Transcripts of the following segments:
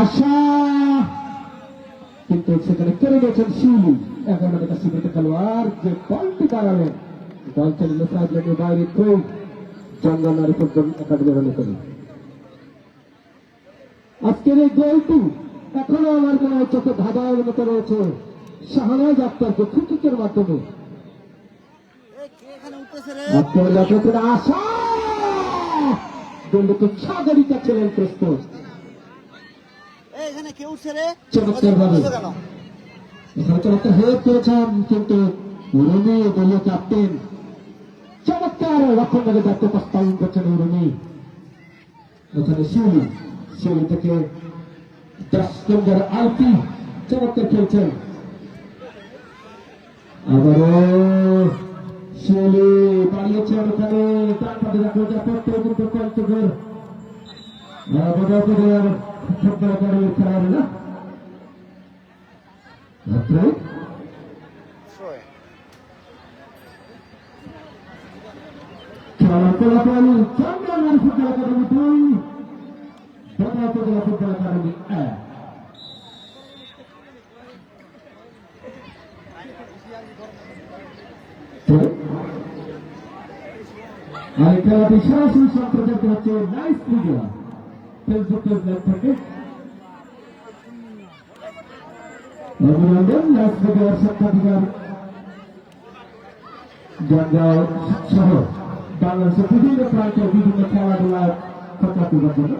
আশা। কিন্তু সেখানে গেছেন শিউলি এখন খেলোয়াড় যে দাঁড়ালেন দল বাইরে খুব আজকের এই গোলটি এখনও আমার মনে হয় চোখে ধাঁধার মতো রয়েছে। শাহনাজ আক্তারকে খুকিকের মাধ্যমে। আশা। গোলটিকে সাগরিকা ছিলেন প্রস্তুত। এই, এখানে কে উঠছে রে চমৎকার চমৎকার হেল্প করেছেন কিন্তু রুমি দলীয় ক্যাপ্টেন চমৎকার রক্ষণভাবে দায়িত্ব প্রস্তাবন করছেন রুমি ওখানে শিউলি শিউলি থেকে দশ নম্বর আলপি চমৎকার খেলছেন। আবারও শিউলি বাড়িয়েছেন ওখানে তার পাশে রাখা যা পড়তে কিন্তু কয়েকজন বোধহয় ফলাফল চন্দ্রনাথ ফুটবল একাডেমি দুই ঢাকা উপজেলা ফুটবল একাডেমি এক আর খেলাটি সরাসরি সম্প্রচারিত ফেসবুক পেজ থেকে। অভিনন্দন মিডিয়ার সাক্ষাধিকার জঞ্জাল সহ বাংলাদেশের বিভিন্ন প্রান্তে বিভিন্ন খেলাধুলার কথা তোলার জন্য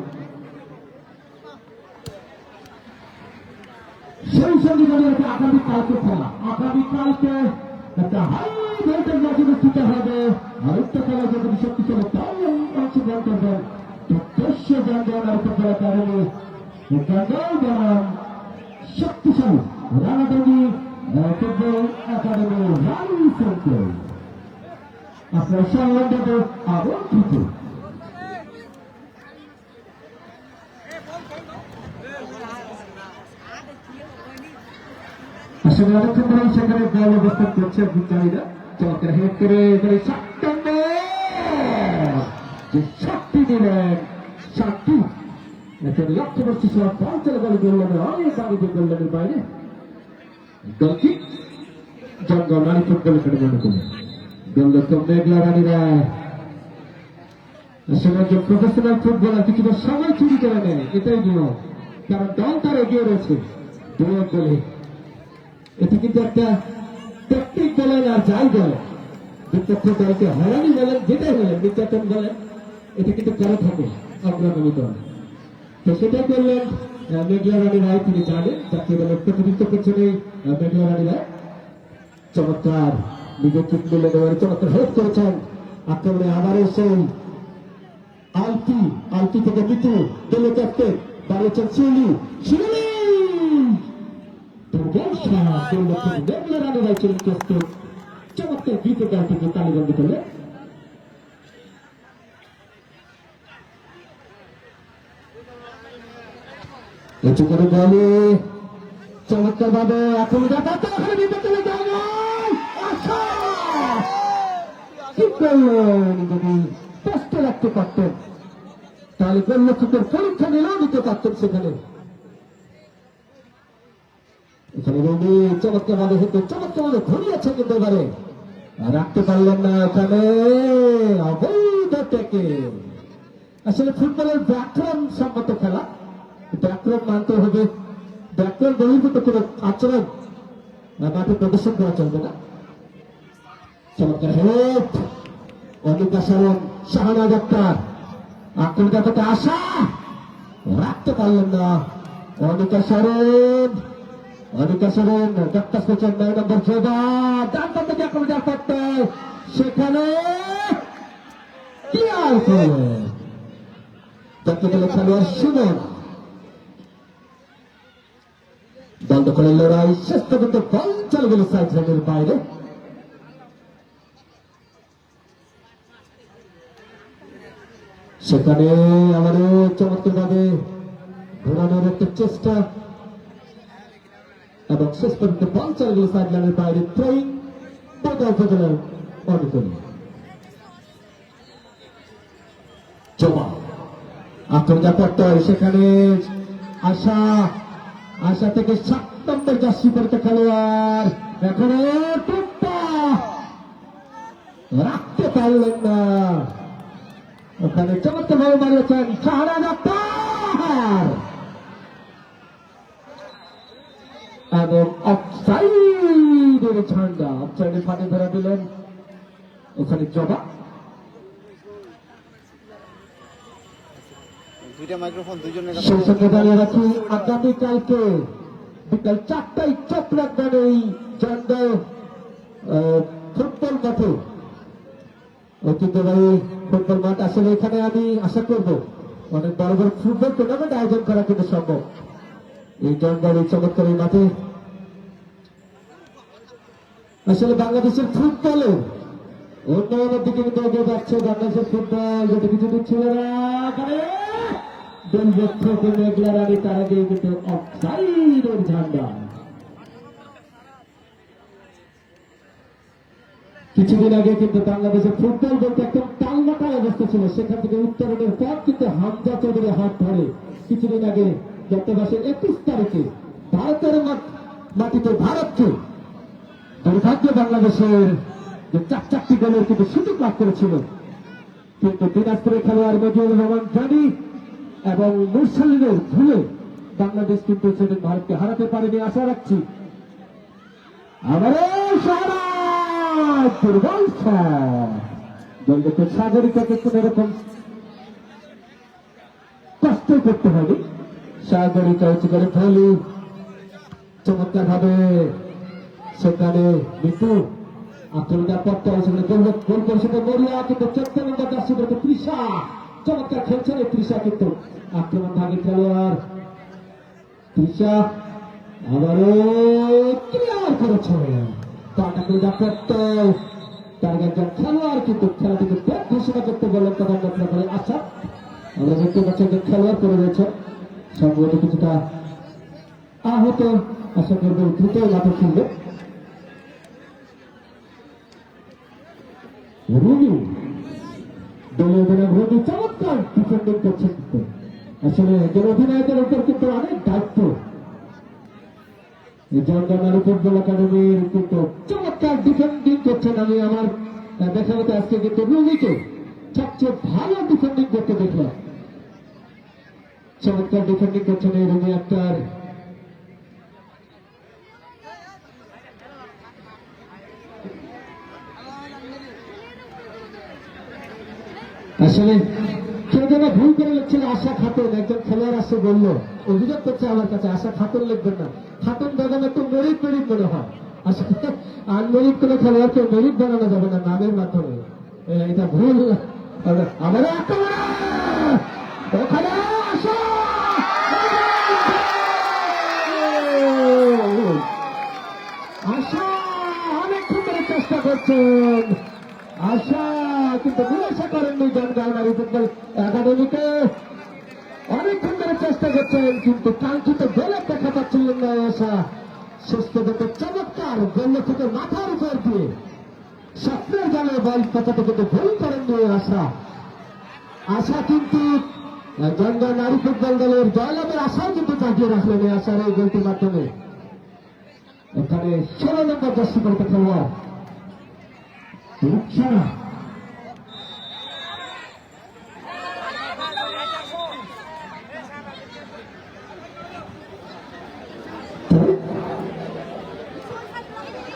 সেই সঙ্গে আগামীকালকে খেলা। আগামীকালকে একটা হাই ভোল্টেজ ম্যাচ অনুষ্ঠিত হবে। আর উক্ত খেলা যদি শক্তিশালী দল অংশগ্রহণ করবেন তো দেশীয় জনগণ আর ফুটবল একাডেমি জনগণ বনাম শক্তিশালী, Ranadangi football academy Rani centre. আপনার সংলগ্ন আমন্ত্রিত আসলে অনেকক্ষণ ধরে সেখানে বল অবস্থান করছে বিজ্ঞানীরা। চমৎকার, হেড করে এবারে শক্তি দিলেন শক্তি এখানে লক্ষ্যবর্তী সহ পঞ্চাশ বলে গোল্লামের অনেক বাণিজ্য গোল্লামের বাইরে। দলটি জঙ্গল, রানী ফুটবল এখানে মনে করলেন গোলরক্ষক মেঘলা রানীরা। আসলে একজন প্রফেশনাল ফুটবলার কিছুটা সময় চুরি করে নেয়, এটাই নিয়ম। কারণ দল তার এগিয়ে রয়েছে এক গোলে। এটি কিন্তু একটা টেকনিক বলেন আর যাই বলেন। বিপক্ষ দলকে হয়রানি বলেন, যেটাই বলেন, নির্যাতন বলেন, এটা কিন্তু করে থাকে। অগ্রগামী দল তো সেটাই করলেন মেঘলা রানী রায়, তিনি জানেন যাকে দলের প্রতিনিধিত্ব করছেন এই মেঘলা রানী রায় চমৎকার চুপ মিলে দেওয়ার, চমৎকার হেল্প করেছেন। আক্রমণে আবারও সেই আলতি আলতি থেকে মিতু দলীয় ক্যাপ্টেন দাঁড়িয়েছেন শিউলি শিউলি! চমৎকার গান থেকে তালিবন্দি করলে উঁচু করে বলে চমৎকার ভাবে এখন ওখানে যদি কষ্ট রাখতে পারতেন তাহলে গোলরক্ষকের পরীক্ষা নিলেও নিতে পারতেন সেখানে। এখানে রবি চমৎকার ভাবে হতো চমৎকার ভাবে ঘুরিয়েছে কিন্তু এবারে। রাখতে পারলেন না এখানে অবৈধ থেকে আসলে ফুটবলের ব্যাকরণ সম্মত খেলা। ব্যাকরণ মানতে হবে। ব্যাকরণ বহির্ভূত কোনো আচরণ মাঠে প্রদর্শন করা চলবে না। চমৎকার। হেল্প অনিকা সরণ শাহানা ডাক্তার আক্রমণ করতে আশা রাখতে পারলেন না। অনিকা সরণ অনিকা সরণ ডাক্তার করছেন নয় নম্বর ডান পাতে যে আক্রমণ করতে সেখানে ক্লিয়ার করলেন দেখতে গেলে খেলোয়াড় সুমন। দল দখলের লড়াই শেষ পর্যন্ত বল চলে গেল সাইড বাইরে। সেখানে আমারও চমৎকার ভাবে ঘোরানোর একটা চেষ্টা। এবং শেষ পর্যন্ত বল চলে গেল সাইড লাইনের বাইরে। থ্রোয়িং বোধ উপজেলার অনুকূল জমা আক্রমণ সেখানে আশা আশা থেকে সাত নম্বর জার্সি পড়তে খেলোয়াড়। এখনও টুকটা রাখতে পারলেন না। ওখানে চমৎকার ভাবে মারিয়েছেন শাহরাজ আক্তার এবং অফসাইডের ঝান্ডা অফসাইডের ফাটে ধরা দিলেন। ওখানে জবা দুইটা মাইক্রোফোন দুইজনের সেই সঙ্গে দাঁড়িয়ে রাখি আগামীকালকে বিকাল চারটায় চোখ রাখবেন এই চন্দ ফুটবল মাঠে। ঐতিহ্যবাহী ফুটবল মাঠ আসলে এখানে আমি আশা করব অনেক বড় বড় ফুটবল টুর্নামেন্ট আয়োজন করা কিন্তু সম্ভব। এই এই চমৎকার এই মাঠে। আসলে বাংলাদেশের ফুটবলে উন্নয়নের দিকে কিন্তু এগিয়ে যাচ্ছে বাংলাদেশের ফুটবল। যেটা কিছু ছিল না এখানে বেলবক্ষ মেঘলারানি তার আগে কিন্তু অফসাইডের ঝান্ডা। কিছুদিন আগে কিন্তু বাংলাদেশের ফুটবল বলতে একদম টালমাটাল অবস্থা ছিল। সেখান থেকে উত্তরণের পর কিন্তু হামজা চৌধুরী হাত ধরে কিছুদিন আগে গত মাসের একুশ তারিখে ভারতের মাটিতে ভারতকে দুর্ভাগ্য বাংলাদেশের যে চার চারটি গোলের কিন্তু সুযোগ লাভ করেছিল। কিন্তু দিনাজপুরের খেলোয়াড় মজিউর রহমান জানি এবং মুরসালিনের ভুলে বাংলাদেশ কিন্তু সেদিন ভারতকে হারাতে পারেনি, আশা রাখছি। সাগরিকাকে কোন রকম কষ্ট করতে হবে সাগরিকা করে চমৎকার ভাবে সেখানে মিটু আক্রমণের পথটা করেছিল মরিয়া, কিন্তু চোদ্দ নম্বর তৃষা চমৎকার খেলছেন এই তৃষা কিন্তু। আক্রমণ ভাগে খেলোয়াড়। তৃষা আবারও ক্লিয়ার করেছে। পাটা করে ডাক্তার তার একজন খেলোয়াড় কিন্তু খেলাটিকে করতে আচ্ছা কিছুটা আহত আশা করব দ্রুত মাঠে রুমি দলীয় অধিনায়ক চমৎকার ডিফেন্ডিং করছেন কিন্তু। আসলে একজন অধিনায়কের উপর কিন্তু অনেক দায়িত্ব। এই ফুটবল একাডেমির কিন্তু চমৎকার ডিফেন্ডিং করছেন আমি আমার। দেখা মতো আজকে কিন্তু রুমিকে সবচেয়ে ভালো ডিফেন্ডিং করতে দেখলাম। চমৎকার ডিফেন্ডিং করছেন এই রুমি আক্তার। আসলে কেউ যেন ভুল করে লিখছিল আশা খাতুন। একজন খেলোয়াড় আসে বলল, অভিযোগ করছে আমার কাছে, আশা খাতুন লিখবেন না। খাতুন বেগম একটু মেরিট মেরিট মনে হয়। আসলে আনমেরিট কোনো খেলোয়াড়কে মেরিট বানানো যাবে না নামের মাধ্যমে। এটা ভুল। আমাদের ওখানে আশা আশা অনেকক্ষণ ধরে চেষ্টা করছেন। আশা কিন্তু নিরাশা করেননি জন গার্নারি ফুটবল একাডেমিকে অনেকক্ষণ ধরে চেষ্টা করছেন, কিন্তু কাঙ্ক্ষিত গোলে দেখা পাচ্ছিলেন না আশা। সুস্থ দেখে চমৎকার গোল থেকে মাথার উপর দিয়ে স্বপ্নের জালে বল পাতাতে কিন্তু ভুল করেননি আশা। আশা কিন্তু জনগণ নারী ফুটবল দলের জয়লাভের আশাও কিন্তু জাগিয়ে রাখলেন এই আশার এই গোলটির মাধ্যমে। এখানে ষোলো নম্বর দর্শক করতে খেলোয়াড় রুকসানা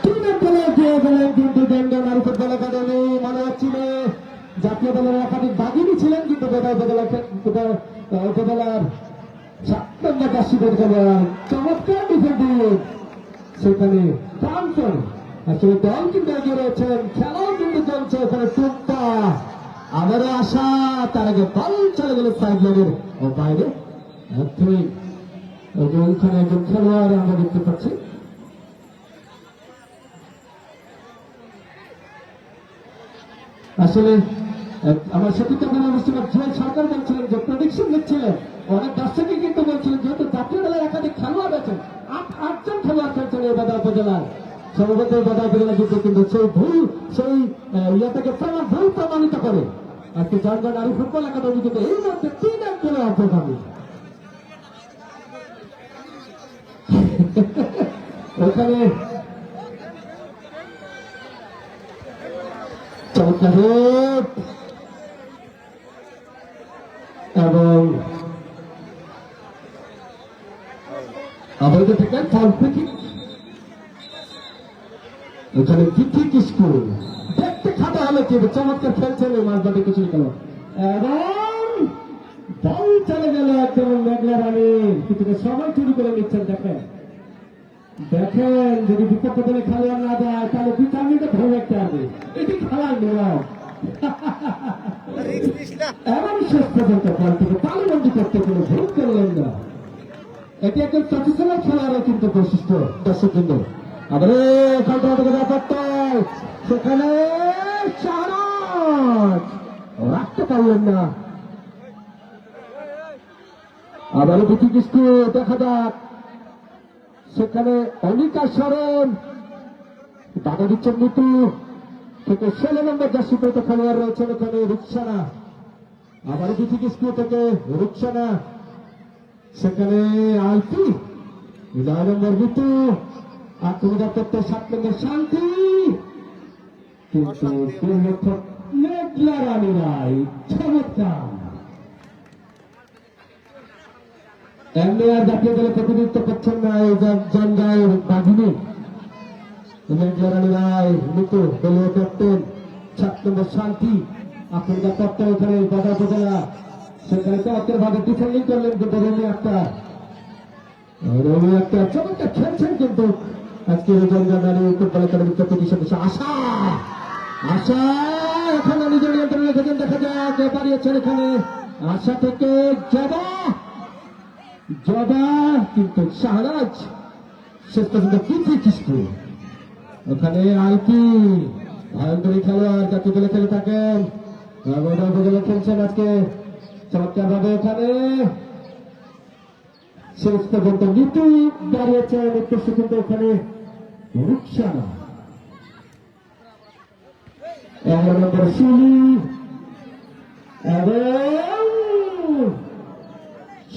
তিনের দলে দিয়ে গেলেন কিন্তু নারী ফুটবল একাডেমি মনে হচ্ছিল জাতীয় দলের একাধিক বাগিনী ছিলেন, কিন্তু উপজেলার আশা, তার আগে চলে গেল ফাইভ লাইনের বাইরে। ওইখানে একজন খেলোয়াড় আমরা দেখতে পাচ্ছি। আসলে আমার সতীর্থ অনুষ্ঠানের জুয়েল সরকার বলছিলেন যে প্রেডিকশন লিখছিলেন অনেক দর্শকই কিন্তু বলছিলেন, যেহেতু জাতীয় দলের একাধিক খেলোয়াড় আছেন আট, আটজন খেলোয়াড় খেলছেন এই বাদা উপজেলায়। সম্ভবত বাদা উপজেলা কিন্তু কিন্তু সেই ভুল, সেই ইয়েটাকে প্রমাণ ভুল প্রমাণিত করে। আজকে জনগণ নারী ফুটবল একাডেমি কিন্তু এই মুহূর্তে তিন এক করে অগ্রগামী। ওখানে চমৎকার হিট এবং দেখতে খাটা হলো কি চমৎকার খেলছেন এই মাছ বাটি কিছু গেল এবং বল চলে গেল একদম মেঘলা রানী। কিন্তু সবাই চুরি করে নিচ্ছেন দেখেন। দেখেন যদি বিপক্ষ দলে খেলোয়াড় না দেয় তাহলে ভিটামিনটা ধরে রাখতে হবে। এটি খেলার নিয়ম। এমন শেষ পর্যন্ত বলটিকে তালুবন্দি করতে কোনো ভুল করলেন না। এটি একজন প্রফেশনাল খেলোয়াড়ের কিন্তু বৈশিষ্ট্য। দর্শক কিন্তু আবার খেলতে হবে সেখানে শাহরাজ। রাখতে পারলেন না। আবার দুটি কিস্তি, দেখা যাক। সেখানে অনিকা সরেন দাদা দিচ্ছেন নিতু থেকে ষোলো নম্বর জার্সি পেতে খেলোয়াড় রয়েছেন ওখানে রুকসানা। আবার দুটি কিস্তি থেকে রুকসানা। সেখানে আলতি নয় নম্বর ঋতু আক্রমণ করতে সাত নম্বর শান্তি। কিন্তু রানী রায় চমৎকার। এমনি আর জাতীয় দলে প্রতিনিধিত্ব করছেন না এই জঞ্জায় বাঘিনী। মেঘলা রায় মৃত্যু দলীয় ক্যাপ্টেন ওখানে উপজেলা সেখানে ভাবে ডিফেন্ডিং করলেন কিন্তু রবি আক্তার। রবি আক্তার চমৎকার খেলছেন কিন্তু। আজকে জঞ্জানারী ফুটবল একাডেমির প্রতি সদস্য আশা। আশা, এখানে নিজের নিয়ন্ত্রণে রেখেছেন, দেখা যাক এখানে। আশা থেকে জবা জবা, কিন্তু শাহরাজ শেষ পর্যন্ত পৃথ্বী কিস্কু ওখানে আলকি ভয়ঙ্করী খেলোয়াড় জাতীয় দলে খেলে থাকেন। উপজেলা খেলছেন আজকে চমৎকার ভাবে এখানে শেষ পর্যন্ত নীতি দাঁড়িয়েছে নিত্য কিন্তু এখানে রুকসানা এগারো নম্বর শিলি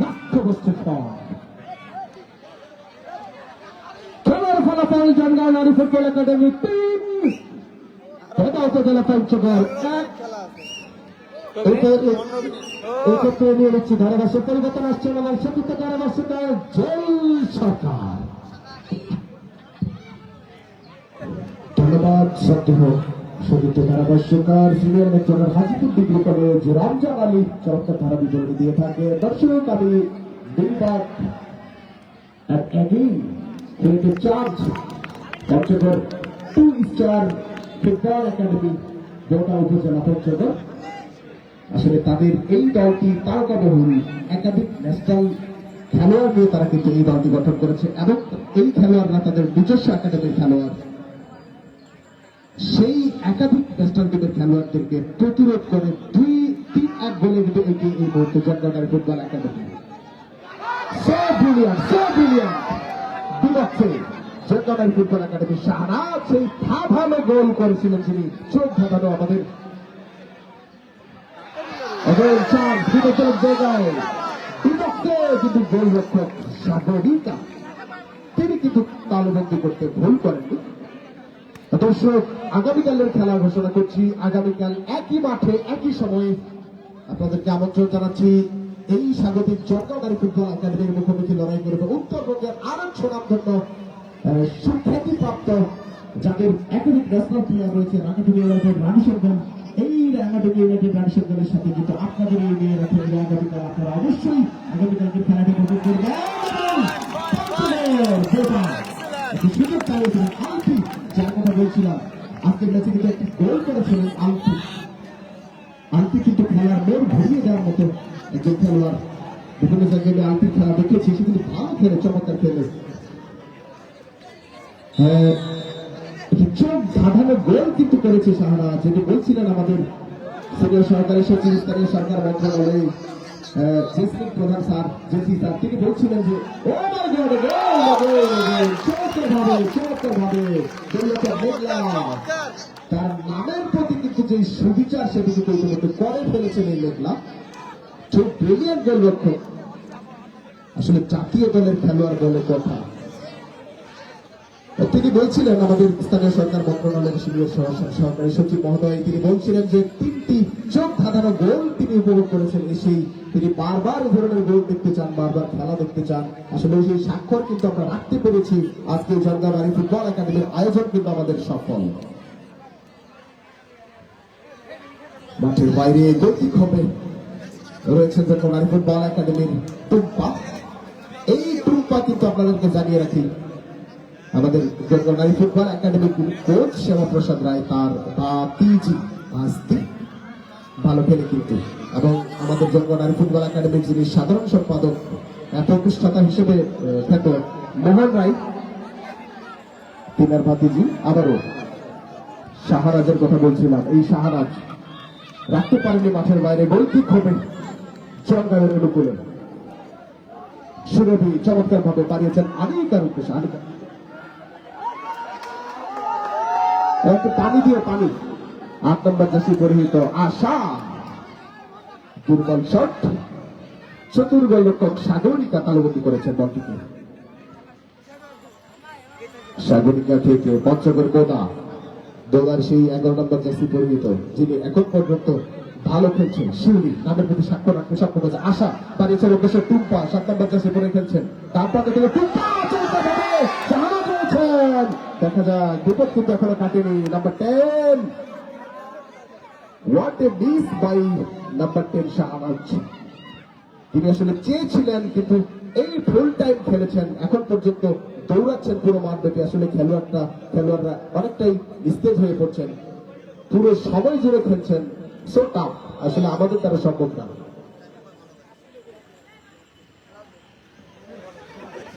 লক্ষ্যবস্তু খেলার ফলাফল জঙ্গল নারী ফুটবল একাডেমি তিন ভেদা উপজেলা পঞ্চগড় এক খেলা আছে এই- পনেরো মিনিট এই ক্ষেত্রে নিয়ে নিচ্ছি ধারাভাষ্যের পরিবর্তন আসছে আমার সতীর্থ ধারাভাষ্যকার জয় সরকার। ধন্যবাদ সত্যহ সতীর্থ ধারাভাষ্যকার senior Hajipur degree college Ramzan ধারা দিয়ে থাকে, দর্শক আমি আসলে তাদের এই খেলোয়াড় নিয়ে তারা কিন্তু এই দলটি গঠন করেছে এবং এই খেলোয়াড়রা তাদের নিজস্ব একাডেমির খেলোয়াড়। সেই একাধিক ন্যাশনাল টিমের খেলোয়াড়দেরকে প্রতিরোধ করে দুই, তিন, এক গোলে কিন্তু এগিয়ে এই মুহূর্তে জনগণের ফুটবল একাডেমি জনগণের ফুটবল একাডেমি সেই ভালো গোল করেছিলেন যিনি চোখ ধাঁধানো আমাদের। কিন্তু গোলরক্ষক সাগরিকা তিনি কিন্তু তালবন্দি করতে ভুল করেননি। দর্শক আগামীকালের খেলা ঘোষণা করছি। আগামীকাল একই মাঠে, একই সময়ে আপনাদেরকে আমন্ত্রণ জানাচ্ছি। এই স্বাগতিক জর্গাদারি ফুটবল একাডেমির মুখোমুখি লড়াই করবে উত্তরবঙ্গের আরও সুনামধন্য সুখ্যাতিপ্রাপ্ত যাদের একাধিক ন্যাশনাল প্লেয়ার রয়েছে রানাটুকি ইউনাইটেড রানীশঙ্কর এই রানাটুকি ইউনাইটেড রানীশঙ্করের সাথে কিন্তু আপনাদের খেলবে আগামীকাল আপনারা অবশ্যই আগামীকালকে খেলাটি উপভোগ করবেন যেটা একটি সুযোগ পাইয়েছিলেন আলফি যার কথা বলছিলাম আজকের ম্যাচে কিন্তু একটি গোল করেছিলেন আলফি আলফি কিন্তু খেলার মোড় ঘুরিয়ে দেওয়ার মতো একজন খেলোয়াড় বিভিন্ন জায়গায় আলপি খেলা দেখেছি সে কিন্তু ভালো খেলে চমৎকার খেলে হ্যাঁ, একটি চোখ ধাঁধানো গোল কিন্তু করেছে সাহারা যেটি বলছিলেন আমাদের সিনিয়র সরকারি সচিব স্থানীয় সরকার মন্ত্রণালয়ে তিনি বলছিলেন যে তার নামের প্রতি কিন্তু যে সুবিচার, সেটি কিন্তু করে ফেলেছেন এই মেঘলা খুব ব্রিলিয়ান্ট গোলরক্ষক। আসলে জাতীয় দলের খেলোয়াড় বলে কথা। তিনি বলছিলেন আমাদের স্থানীয় সরকার মন্ত্রণালয়ের সহ- সহকারী সচিব মহোদয়, তিনি বলছিলেন যে তিনটি চোখ ধাঁধানো গোল তিনি উপভোগ করেছেন। এসেই তিনি বারবার ধরনের গোল দেখতে চান, বারবার খেলা দেখতে চান। আসলে সেই স্বাক্ষর কিন্তু আমরা রাখতে পেরেছি। আজকে জলদাবাড়ি ফুটবল একাডেমির আয়োজন কিন্তু আমাদের সফল। মাঠের বাইরে গতিক হবে। রয়েছেন জলদাবাড়ি ফুটবল একাডেমির টুম্পা। এই টুম্পা কিন্তু আপনাদেরকে জানিয়ে রাখি আমাদের জগন্নাথ ফুটবল একাডেমির কোচ শ্যামাপ্রসাদ রায় তার তিজি আস্তি ভালো খেলে কিন্তু। এবং আমাদের জগন্নাথ ফুটবল একাডেমির যিনি সাধারণ সম্পাদক, এত প্রতিষ্ঠাতা হিসেবে খ্যাত মোহন রায়, তিনার ভাতিজি, আবারও শাহরাজের কথা বলছিলাম। এই শাহরাজ রাখতে পারেনি মাঠের বাইরে গোলকিক হবে জঙ্গালের অনুকূলে। সুরভি চমৎকার ভাবে পারিয়েছেন আনিকার উদ্দেশ্যে, আনিকা একটু পানি দিয়ে পানি। আট নম্বর জাসি পরিহিত আশা। দুর্বল শট। চতুর্গ লোকক সাগরিকা তালবন্দি করেছেন বলটিকে। সাগরিকা থেকে পঞ্চগড় গোদা। দোলার সেই এগারো নম্বর জাসি পরিহিত, যিনি এখন পর্যন্ত ভালো খেলছেন। শিউলি, নামের প্রতি সাক্ষ্য রাখতে সক্ষম হয়েছে। আশা পারিয়েছেন উদ্দেশ্যে টুম্পা, সাত নম্বর জাসি পরে খেলছেন। তারপর থেকে টুম্পা দেখা যায় বিপদ কিন্তু এখনও কাটেনি number ten what a miss by number ten তিনি আসলে চেয়েছিলেন, কিন্তু এই ফুল টাইম খেলেছেন। এখন পর্যন্ত দৌড়াচ্ছেন পুরো মাঠ আসলে খেলোয়াড়টা, খেলোয়াড়রা অনেকটাই নিস্তেজ হয়ে পড়ছেন। পুরো সময় জুড়ে খেলছেন। সো টাফ আসলে আমাদের তারা সম্ভব না।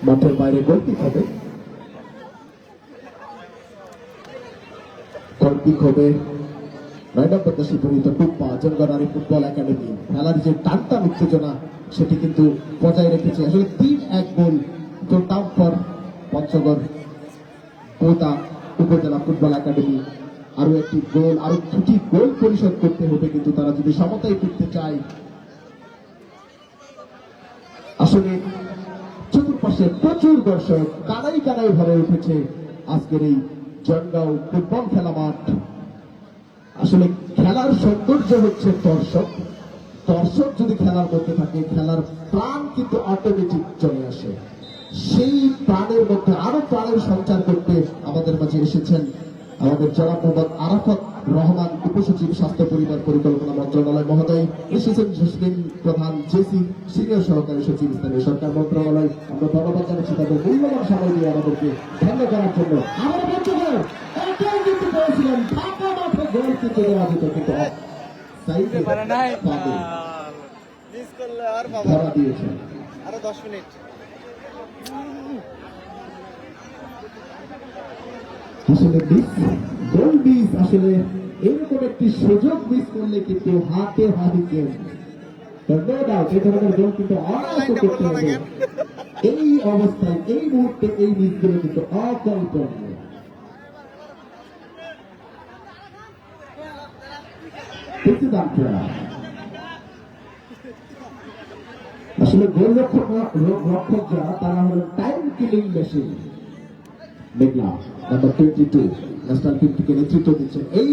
মাঠের বাইরে গোলকিক হবে। গোলকিক হবে নয় নম্বর দশী পরিহিত টুপ্পা জঙ্গনারী ফুটবল একাডেমি, খেলার যে টানটান উত্তেজনা, সেটি কিন্তু বজায় রেখেছে। আসলে তিন এক গোল তো টাউন ফর পঞ্চগড় কোতা উপজেলা ফুটবল একাডেমি আরও একটি গোল আরও দুটি গোল পরিশোধ করতে হবে কিন্তু তারা যদি সমতায় ফিরতে চায়। আসলে চতুর্পাশে প্রচুর দর্শক কানাই কানাই ভরে উঠেছে আজকের এই জনগাঁও ফুটবল খেলা মাঠ। আসলে খেলার সৌন্দর্য হচ্ছে দর্শক। দর্শক যদি খেলার মধ্যে থাকে, খেলার প্রাণ কিন্তু অটোমেটিক চলে আসে। সেই প্রাণের মধ্যে আরও প্রাণের সঞ্চার করতে আমাদের মাঝে এসেছেন আমাদের জনাব মোহাম্মদ আরাফত রহমান উপসচিব স্বাস্থ্য পরিবার পরিকল্পনা মন্ত্রণালয় মহোদয়। এসেছেন জসমিন প্রধান জেসি সিনিয়র সহকারী সচিব স্থানীয় সরকার মন্ত্রণালয়। আমরা ধন্যবাদ জানাচ্ছি তাদের মূল্যবান সময় দিয়ে আমাদেরকে ধন্য করার জন্য। আমরা পঞ্চগড় এটাই কিন্তু পেয়েছিলেন ফাঁকা মাঠে গোল কিন্তু দেওয়া যেত কিন্তু off পারে নাই। মিস করলে আর বাবা ধরা দিয়েছেন। আরও দশ মিনিট। আসলে মিস গোল মিস আসলে এরকম একটি সুযোগ মিস করলে কিন্তু হাতে হাতে গেম নো ডাউট এই ধরনের গোল কিন্তু অনায়াসে করতে হবে এই অবস্থায় এই মুহূর্তে এই মিসগুলো কিন্তু অকল্পনীয় আসলে গোলরক্ষক রক্ষক যারা তারা হলো টাইম কিলিং মেশিন দেখলাম। Number twenty two national team থেকে নেতৃত্ব এই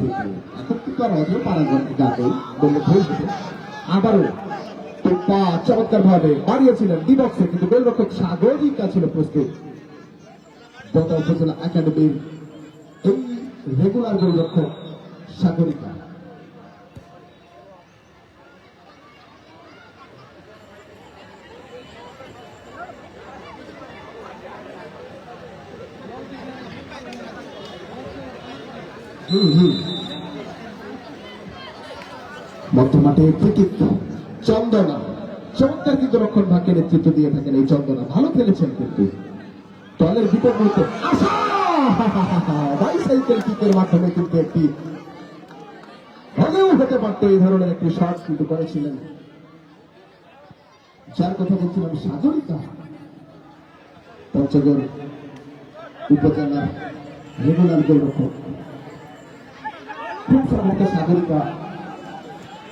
থেকে এখন কিন্তু আর ভুল আবারও পা চমৎকার ভাবে বাড়িয়েছিলেন কিন্তু গোলরক্ষক সাগরিকা ছিল প্রস্তুত। বতা উপজেলা একাডেমির এই রেগুলার গোলরক্ষক সাগরিকা। হুম হুম মধ্য চন্দনা। চমৎকার কিন্তু রক্ষণ ভাগ্যে নেতৃত্ব দিয়ে থাকেন এই চন্দনা। ভালো খেলেছেন কিন্তু। দলের বিপদ মুহূর্তে বাইসাইকেল কিকের মাধ্যমে কিন্তু একটি হলেও হতে পারত এই ধরনের একটি শট কিন্তু করেছিলেন। যার কথা বলছিলাম পঞ্চগড় উপজেলা রেগুলার গোলরক্ষক। খুব সম্ভবত সাগরিকা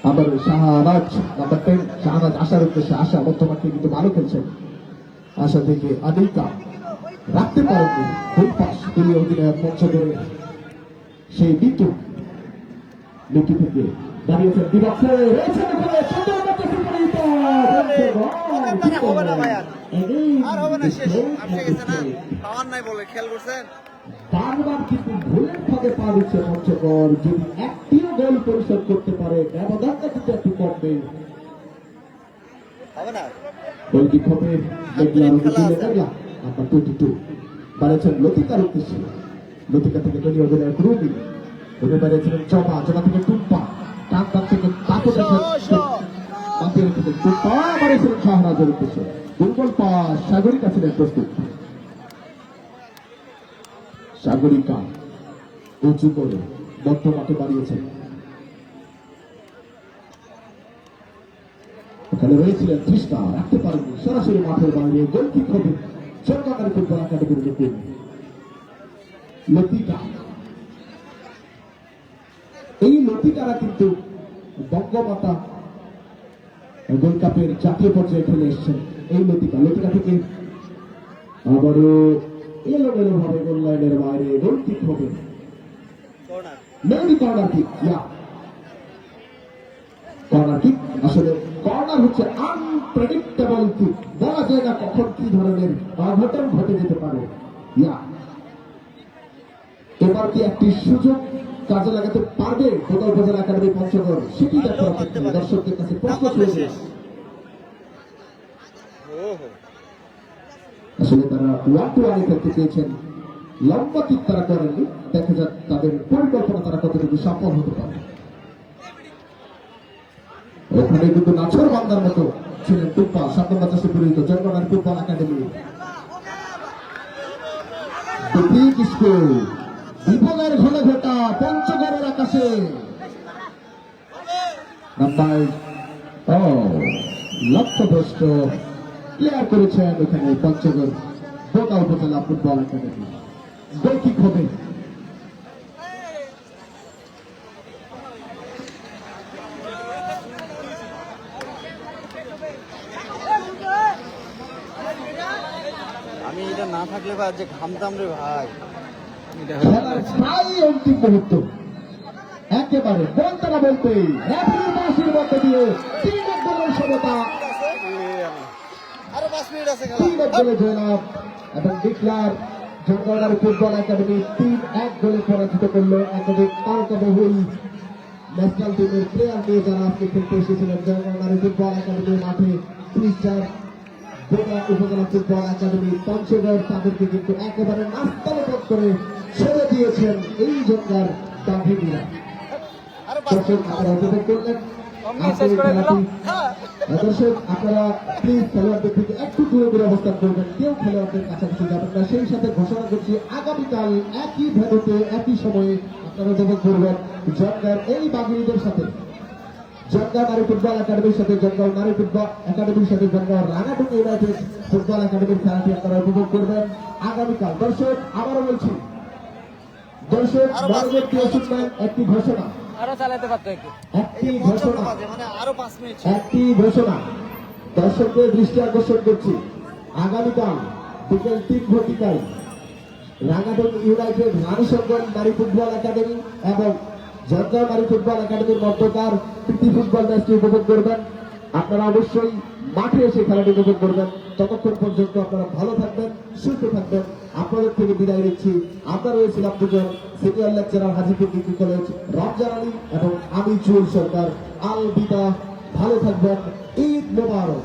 আবার শাহরাজ নাম্বার টেন শাহরাজ আসার উদ্দেশ্যে আশা বর্তমানে কিন্তু ভালো খেলছেন। আশা থেকে আদিকা রাখতে পারেননি। ফুল পাস তিনি অধিনায়ক পঞ্চগড়ের সেই বিটু বিটু থেকে দাঁড়িয়েছেন বিপক্ষে। রয়েছেন আর। হবে না শেষ। আপনি গেছে না পাওয়ার নাই বলে। খেয়াল করছেন? বারবার কিন্তু ভুলের ফাঁদে পা দিচ্ছে পঞ্চগড় যদি একটিও গোল পরিশোধ করতে পারে ব্যবধানটা কিন্তু একটু কমবে। গোলকিক হবে মেঘলা রবিকুলে মেঘলা। নাম্বার টোয়েন্টি টু বাড়িয়েছেন লতিকার উদ্দেশ্যে লতিকা থেকে দলীয় অধিনায়ক রুবি রুবি বাড়িয়েছিলেন জমা জমা থেকে টুম্পা। টান টান থেকে তাকে মাতিয়ে রেখেছেন টুম্পা। বাড়িয়েছিলেন শাহরাজের উদ্দেশ্যে। দুর্বল পাস সাগরিকা ছিলেন প্রস্তুত। সাগরিকা উঁচু করে বর্তমানে বাড়িয়েছেন ওখানে রয়েছিলেন তৃষ্ণা রাখতে পারেননি, সরাসরি মাঠের বাইরে গোলকিক হবে সরকারি ফুটবল একাডেমির নতুন লতিকা। এই লতিকারা কিন্তু বঙ্গমাতা গোল্ড কাপের জাতীয় পর্যায়ে খেলে এসছেন। এই লতিকা লতিকা থেকে আবারও এলোমেলো ভাবে গোল লাইনের বাইরে গোলকিক হবে কর্নার মেরি কর্নার কিক ইয়া কর্নার কিক আসলে কর্নার হচ্ছে আনপ্রেডিক্টেবল কিক বলা যায় না কখন কি ধরনের অঘটন ঘটে যেতে পারে ইয়া এবার কি একটি সুযোগ কাজে লাগাতে পারবে গোটা উপজেলা একাডেমি পঞ্চগড় সেটি অপেক্ষা দর্শকদের কাছে প্রশ্ন হো আসলে তারা ওয়ান টু খেলতে চেয়েছেন, লম্বা কিক তারা করেননি। দেখা যাক তাদের পরিকল্পনা তারা কতটুকু সফল হতে পারে। ওখানে কিন্তু নাছর বান্দার মতো ছিলেন টুপ্পা সাত নম্বর চাষে পরিচিত জন্মনার ফুটবল একাডেমি। বিপদের ঘনে ঘটা পঞ্চগড়ের আকাশে। নাম্বার ও, লক্ষ্যভ্রষ্ট প্লেয়ার করেছেন এখানে পঞ্চগড় বোকা উপজেলা ফুটবল একাডেমি। গোলকিক হবে আমি এটা না থাকলে ভাই যে ঘামতাম রে ভাই। খেলার প্রায় অন্তিম মুহূর্ত। একেবারে বলতে না বাঁশির মধ্যে দিয়ে তিন এক সমতা আরও পাঁচ মিনিট আছে তিন এক গোলে জয়লাভ এবং ডিক্লার জঙ্গলগাড়ি ফুটবল একাডেমি তিন এক গোলে পরাজিত করল একাধিক ন্যাশনাল টিমের প্লেয়ার নিয়ে যারা আজকে খেলতে এসেছিলেন। জঙ্গলগাড়ি ফুটবল একাডেমির মাঠে বোকা উপজেলা ফুটবল একাডেমি পঞ্চগড় তাদেরকে কিন্তু একেবারে নাস্তালপদ করে ছেড়ে দিয়েছেন এই জঙ্গার উপভোগ করলেন। হ্যাঁ দর্শক আপনারা প্লিজ খেলোয়াড়দের থেকে একটু দূরে দূরে অবস্থান করবেন। কেউ খেলোয়াড়দের কাছাকাছি যাবেন না। সেই সাথে ঘোষণা করছি আগামীকাল একই ভেন্যুতে একই সময়ে আপনারা উপভোগ করবেন জঙ্গার এই বাগিনীদের সাথে। জঙ্গা নারী ফুটবল একাডেমির সাথে জঙ্গল নারী ফুটবল একাডেমির সাথে জঙ্গল রানাডুং ইউনাইটেড ফুটবল একাডেমির খেলাটি আপনারা উপভোগ করবেন আগামীকাল। দর্শক আবারও বলছি দর্শক একটি ঘোষণা। আরও চালাতে পারতো একটু ঘোষণা মানে আরও পাঁচ মিনিট একটি ঘোষণা দর্শকদের দৃষ্টি আকর্ষণ করছি। আগামীকাল বিকেল তিন ঘটিকায় রাঙাডং ইউনাইটেড রানীশঙ্কর নারী ফুটবল একাডেমি এবং জর্জা নারী ফুটবল একাডেমির মধ্যকার প্রীতি ফুটবল ম্যাচটি উপভোগ করবেন। আপনারা অবশ্যই মাঠে এসে খেলাটি উপভোগ করবেন। ততক্ষণ পর্যন্ত আপনারা ভালো থাকবেন, সুস্থ থাকবেন। আপনাদের থেকে বিদায় নিচ্ছি। আমরা রয়েছিলাম দুজন senior lecturer Hajipur degree college Ramzan Ali এবং আমি চুল সরকার। আল বিদা ভালো থাকবেন। ঈদ মোবারক।